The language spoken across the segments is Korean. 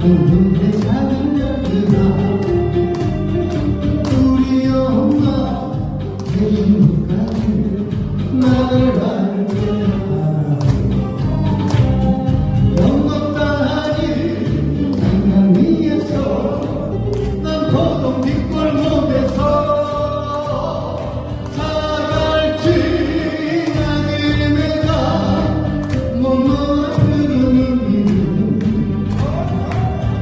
두근대 사는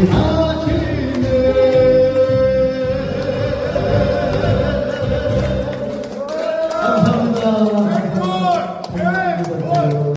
감사합니다.